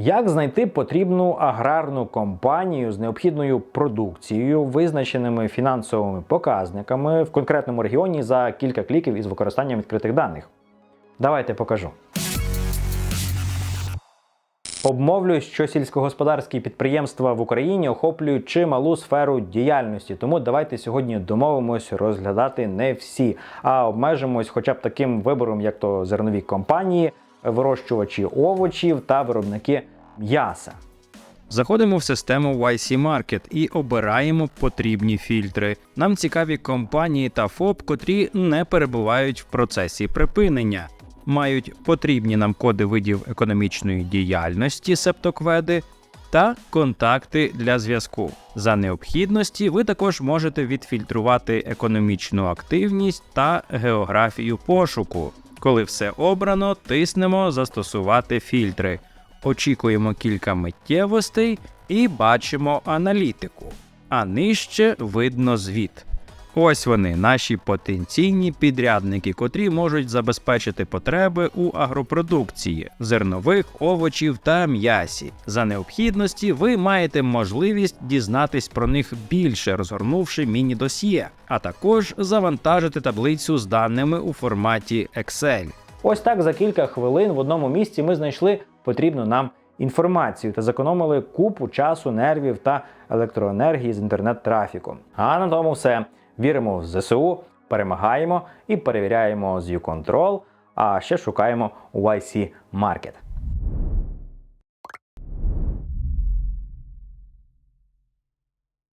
Як знайти потрібну аграрну компанію з необхідною продукцією, визначеними фінансовими показниками в конкретному регіоні за кілька кліків із використанням відкритих даних? Давайте покажу. Обмовлюсь, що сільськогосподарські підприємства в Україні охоплюють чималу сферу діяльності, тому давайте сьогодні домовимось розглядати не всі, а обмежимось хоча б таким вибором, як то зернові компанії, вирощувачі овочів та виробники м'яса. Заходимо в систему YC Market і обираємо потрібні фільтри. Нам цікаві компанії та ФОП, котрі не перебувають в процесі припинення, мають потрібні нам коди видів економічної діяльності, септокведи та контакти для зв'язку. За необхідності ви також можете відфільтрувати економічну активність та географію пошуку. Коли все обрано, тиснемо Застосувати фільтри. Очікуємо кілька миттєвостей і бачимо аналітику. А нижче видно звіт. Ось вони, наші потенційні підрядники, котрі можуть забезпечити потреби у агропродукції, зернових, овочів та м'ясі. За необхідності ви маєте можливість дізнатись про них більше, розгорнувши міні-досьє, а також завантажити таблицю з даними у форматі Excel. Ось так за кілька хвилин в одному місці ми знайшли потрібну нам інформацію та зекономили купу часу, нервів та електроенергії з інтернет-трафіку. А на тому все. Віримо в ЗСУ, перемагаємо і перевіряємо з YouControl, а ще шукаємо YC Market.